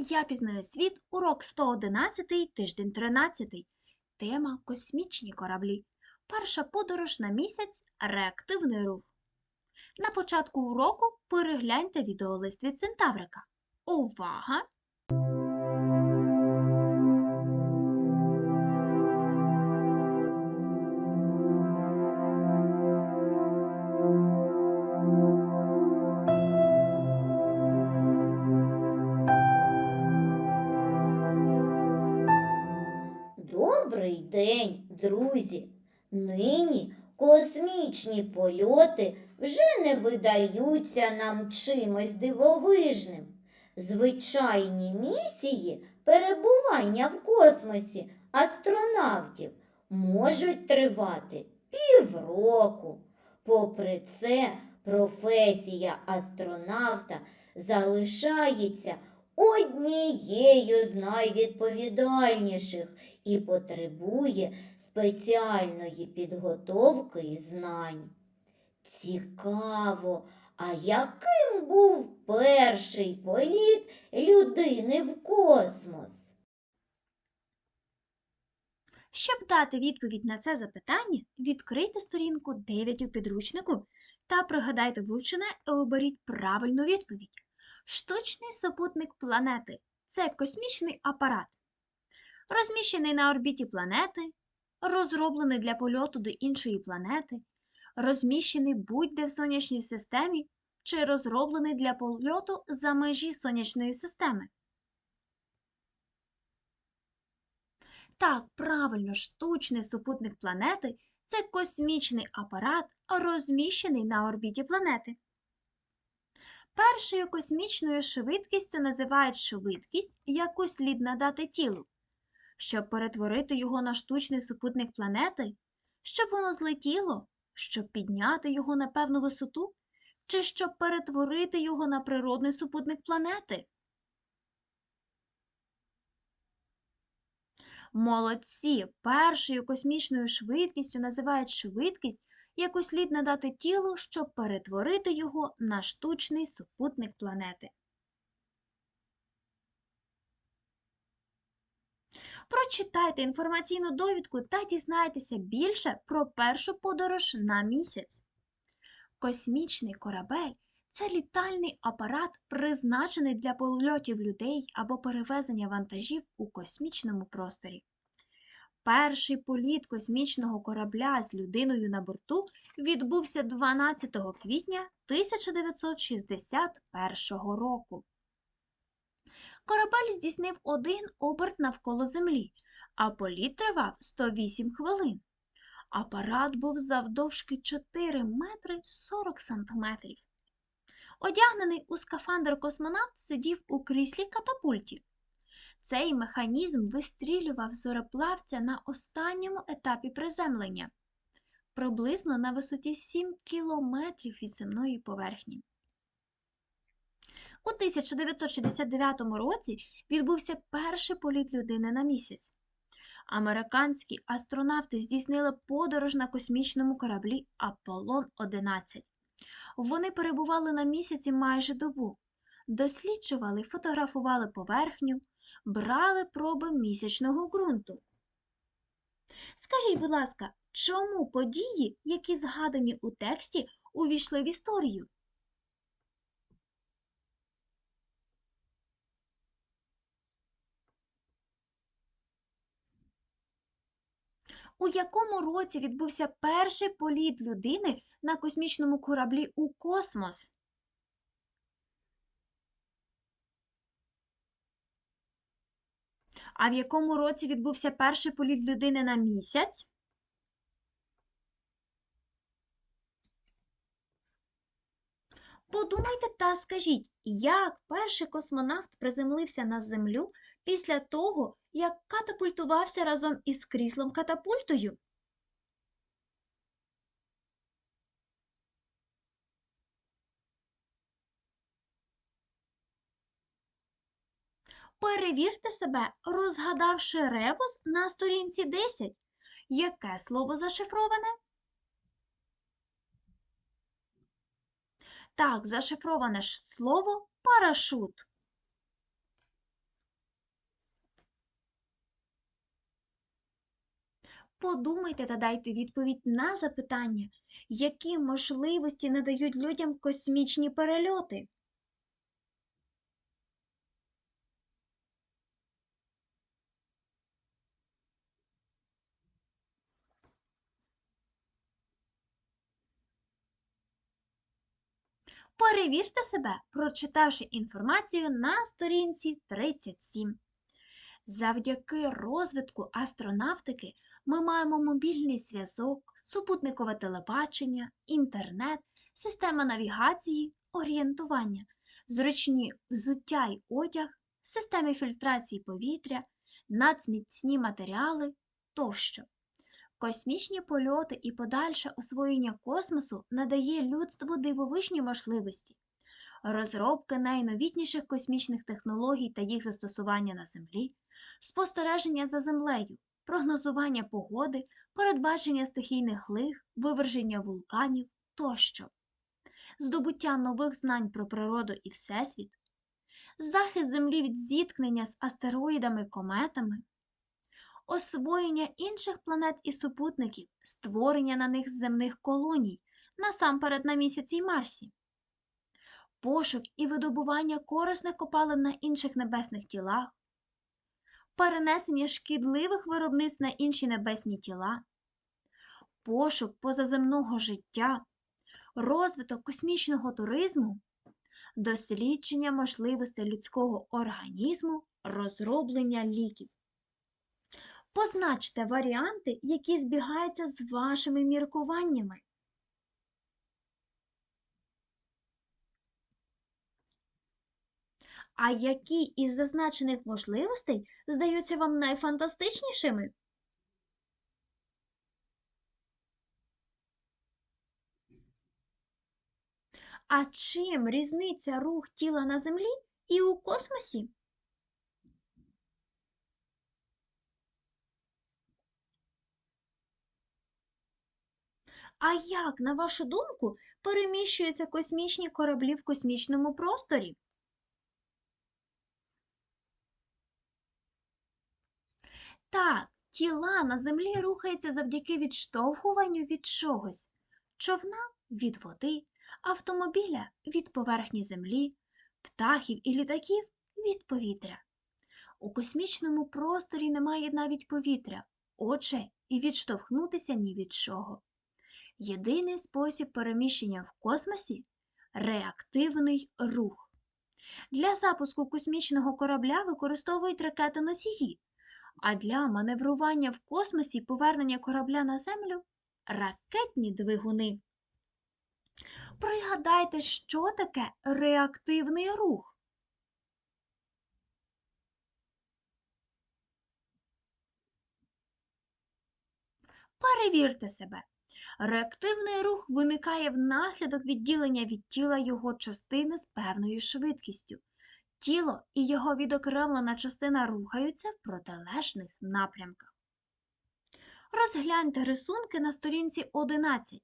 Я пізнаю світ, урок 111, тиждень 13. Тема космічні кораблі. Перша подорож на місяць реактивний рух. На початку уроку перегляньте відеолист від Центаврика. Увага! Добрий день, друзі! Нині космічні польоти вже не видаються нам чимось дивовижним. Звичайні місії перебування в космосі астронавтів можуть тривати півроку. Попри це, професія астронавта залишається однією з найвідповідальніших і потребує спеціальної підготовки і знань. Цікаво, а яким був перший політ людини в космос? Щоб дати відповідь на це запитання, відкрийте сторінку 9 у підручнику та пригадайте вивчене і оберіть правильну відповідь. Штучний супутник планети це космічний апарат, розміщений на орбіті планети, розроблений для польоту до іншої планети, розміщений будь-де в сонячній системі чи розроблений для польоту за межі сонячної системи. Так, правильно, штучний супутник планети це космічний апарат, розміщений на орбіті планети. Першою космічною швидкістю називають швидкість, яку слід надати тілу. Щоб перетворити його на штучний супутник планети, щоб воно злетіло, щоб підняти його на певну висоту, чи щоб перетворити його на природний супутник планети. Молодці! Першою космічною швидкістю називають швидкість, яку слід надати тілу, щоб перетворити його на штучний супутник планети. Прочитайте інформаційну довідку та дізнайтеся більше про першу подорож на місяць. Космічний корабель це літальний апарат, призначений для польотів людей або перевезення вантажів у космічному просторі. Перший політ космічного корабля з людиною на борту відбувся 12 квітня 1961 року. Корабель здійснив один оберт навколо Землі, а політ тривав 108 хвилин. Апарат був завдовжки 4 метри 40 сантиметрів. Одягнений у скафандр космонавт сидів у кріслі катапульті. Цей механізм вистрілював зороплавця на останньому етапі приземлення, приблизно на висоті 7 кілометрів від земної поверхні. У 1969 році відбувся перший політ людини на місяць. Американські астронавти здійснили подорож на космічному кораблі Аполлон-11. Вони перебували на місяці майже добу, досліджували фотографували поверхню, брали проби місячного ґрунту. Скажіть, будь ласка, чому події, які згадані у тексті, увійшли в історію? У якому році відбувся перший політ людини на космічному кораблі у космос? А в якому році відбувся перший політ людини на місяць? Подумайте та скажіть, як перший космонавт приземлився на Землю після того, як катапультувався разом із кріслом катапультою? Перевірте себе, розгадавши ребус на сторінці 10. Яке слово зашифроване? Так, зашифроване ж слово парашут. Подумайте та дайте відповідь на запитання, які можливості надають людям космічні перельоти. Перевірте себе, прочитавши інформацію на сторінці 37. Завдяки розвитку астронавтики ми маємо мобільний зв'язок, супутникове телебачення, інтернет, система навігації, орієнтування, зручні взуття й одяг, системи фільтрації повітря, надміцні матеріали тощо. Космічні польоти і подальше освоєння космосу надає людству дивовижні можливості. Розробки найновітніших космічних технологій та їх застосування на Землі, спостереження за землею, прогнозування погоди, передбачення стихійних лих, виверження вулканів тощо, здобуття нових знань про природу і Всесвіт, захист Землі від зіткнення з астероїдами кометами, освоєння інших планет і супутників, створення на них земних колоній, насамперед на місяці й Марсі, пошук і видобування корисних копалин на інших небесних тілах, перенесення шкідливих виробництв на інші небесні тіла, пошук позаземного життя, розвиток космічного туризму, дослідження можливостей людського організму, розроблення ліків. Позначте варіанти, які збігаються з вашими міркуваннями. А які із зазначених можливостей здаються вам найфантастичнішими? А чим різниця рух тіла на Землі і у космосі? А як, на вашу думку, переміщуються космічні кораблі в космічному просторі? Так, тіла на землі рухаються завдяки відштовхуванню від чогось. Човна від води, автомобіля від поверхні землі, птахів і літаків від повітря. У космічному просторі немає навіть повітря, отже, і відштовхнутися ні від чого. Єдиний спосіб переміщення в космосі реактивний рух. Для запуску космічного корабля використовують ракети-носії, а для маневрування в космосі і повернення корабля на Землю ракетні двигуни. Пригадайте, що таке реактивний рух. Перевірте себе. Реактивний рух виникає внаслідок відділення від тіла його частини з певною швидкістю. Тіло і його відокремлена частина рухаються в протилежних напрямках. Розгляньте рисунки на сторінці 11.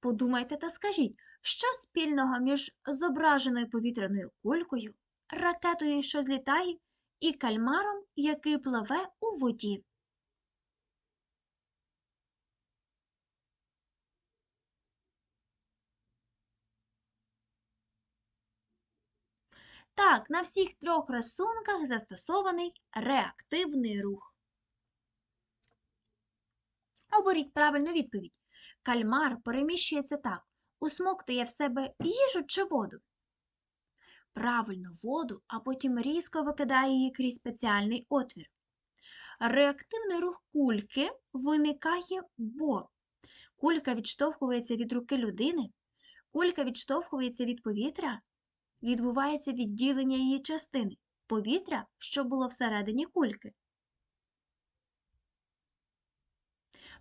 Подумайте та скажіть, що спільного між зображеною повітряною кулькою, ракетою, що злітає, і кальмаром, який пливе у воді. Так, на всіх трьох рисунках застосований реактивний рух. Оберіть правильну відповідь. Кальмар переміщується так. Усмоктує в себе їжу чи воду. Правильно воду, а потім різко викидає її крізь спеціальний отвір. Реактивний рух кульки виникає, бо кулька відштовхується від руки людини, кулька відштовхується від повітря, відбувається відділення її частини повітря, що було всередині кульки.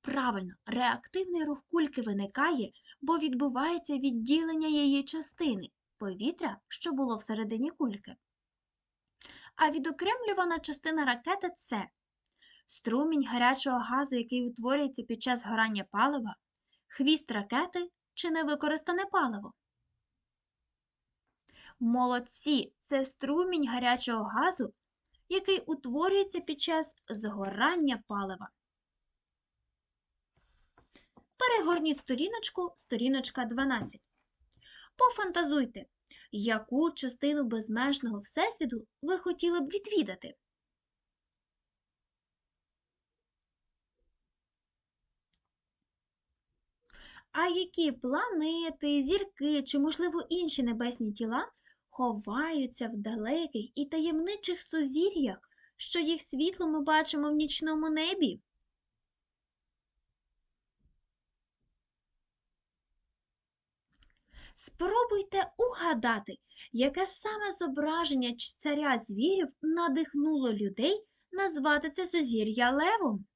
Правильно, реактивний рух кульки виникає, бо відбувається відділення її частини повітря, що було всередині кульки. А відокремлювана частина ракети це струмінь гарячого газу, який утворюється під час горання палива, хвіст ракети чи невикористане паливо. Молодці це струмінь гарячого газу, який утворюється під час згорання палива. Перегорніть сторіночку, сторіночка 12. Пофантазуйте, яку частину безмежного Всесвіту ви хотіли б відвідати? А які планети, зірки чи, можливо, інші небесні тіла ховаються в далеких і таємничих сузір'ях, що їх світло ми бачимо в нічному небі? Спробуйте угадати, яке саме зображення царя звірів надихнуло людей назвати це сузір'я левом.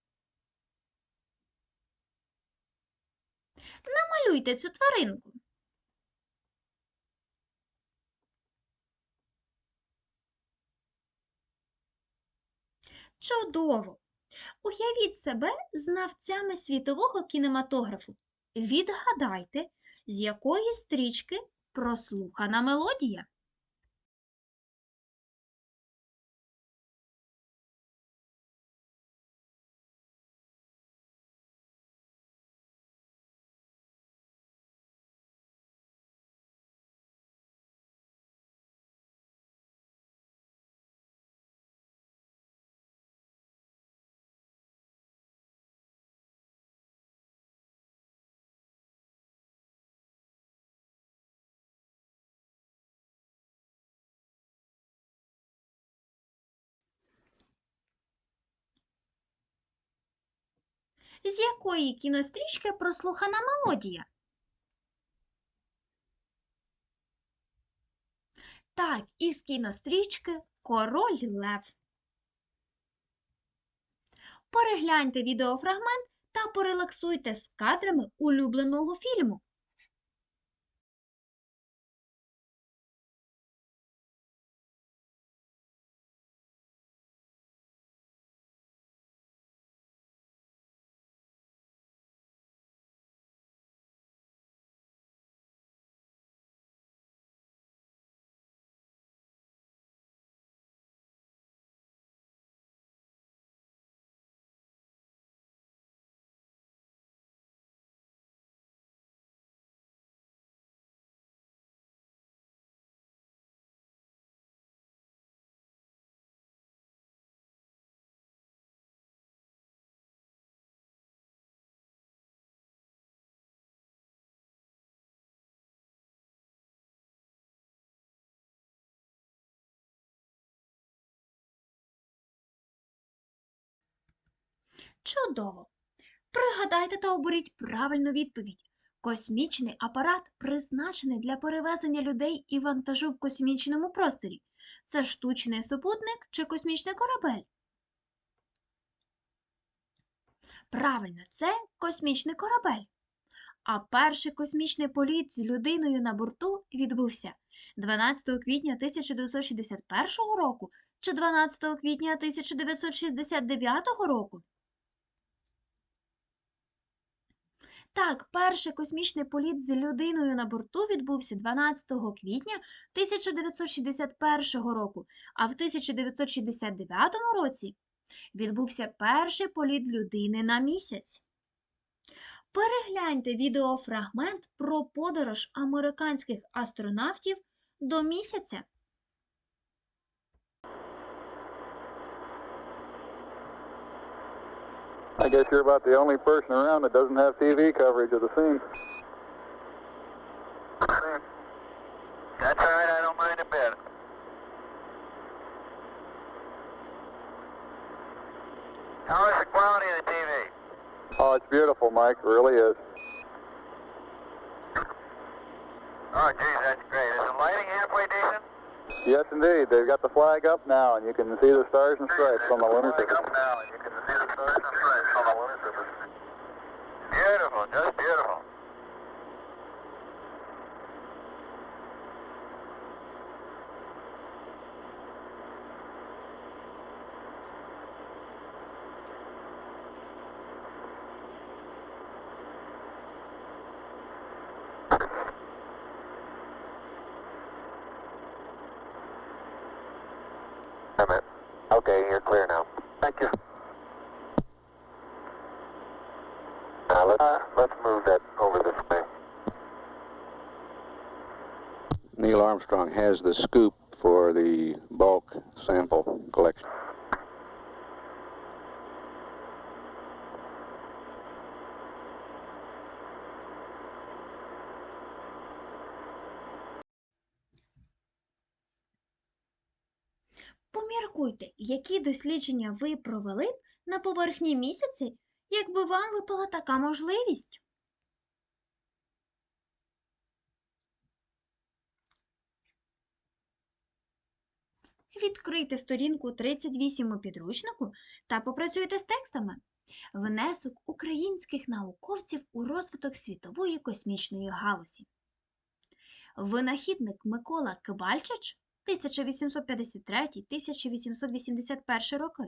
Намалюйте цю тваринку. Чудово! Уявіть себе знавцями світового кінематографу. Відгадайте, з якої стрічки прослухана мелодія. З якої кінострічки прослухана мелодія? Так, із кінострічки Король Лев. Перегляньте відеофрагмент та порелаксуйте з кадрами улюбленого фільму. Чудово! Пригадайте та оберіть правильну відповідь. Космічний апарат призначений для перевезення людей і вантажу в космічному просторі. Це штучний супутник чи космічний корабель? Правильно, це космічний корабель. А перший космічний політ з людиною на борту відбувся 12 квітня 1961 року чи 12 квітня 1969 року? Так, перший космічний політ з людиною на борту відбувся 12 квітня 1961 року, а в 1969 році відбувся перший політ людини на місяць. Перегляньте відеофрагмент про подорож американських астронавтів до місяця. I guess you're about the only person around that doesn't have TV coverage of the scene. That's all right. I don't mind a bit. How is the quality of the TV? Oh, it's beautiful, Mike. It really is. Oh, geez, that's great. Is the lighting halfway decent? Yes, indeed. They've got the flag up now, and you can see the stars and stripes on the lunar surface. up now, and you can see the stars and stripes on the lunar surface. Beautiful, just beautiful. Okay, you're clear now. Thank you. Now let's Uh, let's move that over this way. Neil Armstrong has the scoop for the bulk sample Поміркуйте, які дослідження ви провели б на поверхні місяці, якби вам випала така можливість. Відкрийте сторінку 38 у підручнику та попрацюйте з текстами. Внесок українських науковців у розвиток світової космічної галузі. Винахідник Микола Кибальчич 1853-1881 роки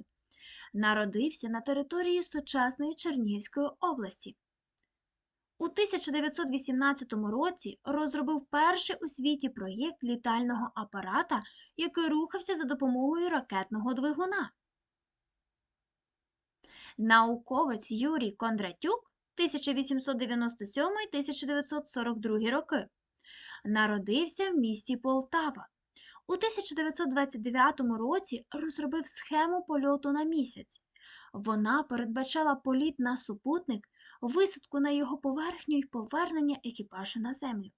народився на території сучасної Чернігівської області. У 1918 році розробив перший у світі проєкт літального апарата, який рухався за допомогою ракетного двигуна. Науковець Юрій Кондратюк 1897-1942 роки народився в місті Полтава. У 1929 році розробив схему польоту на місяць. Вона передбачала політ на супутник, висадку на його поверхню і повернення екіпажу на землю.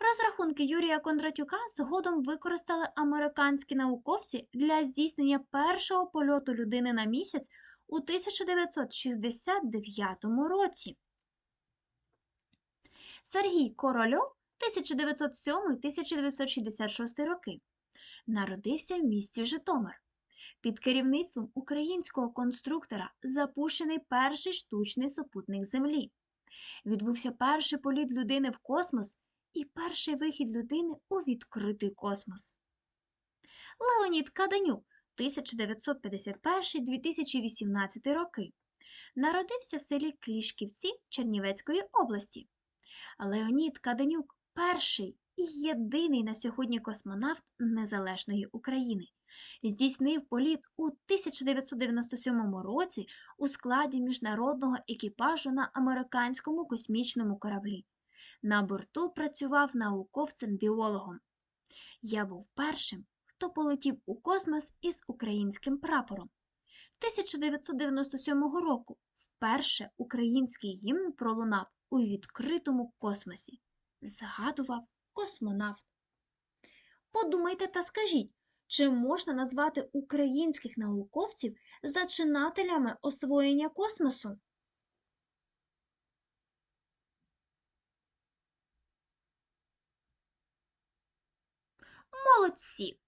Розрахунки Юрія Кондратюка згодом використали американські науковці для здійснення першого польоту людини на місяць у 1969 році. Сергій Корольов 1907-1966 роки народився в місті Житомир. Під керівництвом українського конструктора запущений перший штучний супутник Землі. Відбувся перший політ людини в космос і перший вихід людини у відкритий космос. Леонід Каденюк 1951-2018 роки. Народився в селі Клішківці Чернівецької області. Леонід Каденюк перший єдиний на сьогодні космонавт Незалежної України. Здійснив політ у 1997 році у складі міжнародного екіпажу на американському космічному кораблі. На борту працював науковцем-біологом. Я був першим, хто полетів у космос із українським прапором. 1997 року вперше український гімн пролунав у відкритому космосі. Згадував космонавт. Подумайте та скажіть, чи можна назвати українських науковців зачинателями освоєння космосу? Молодці!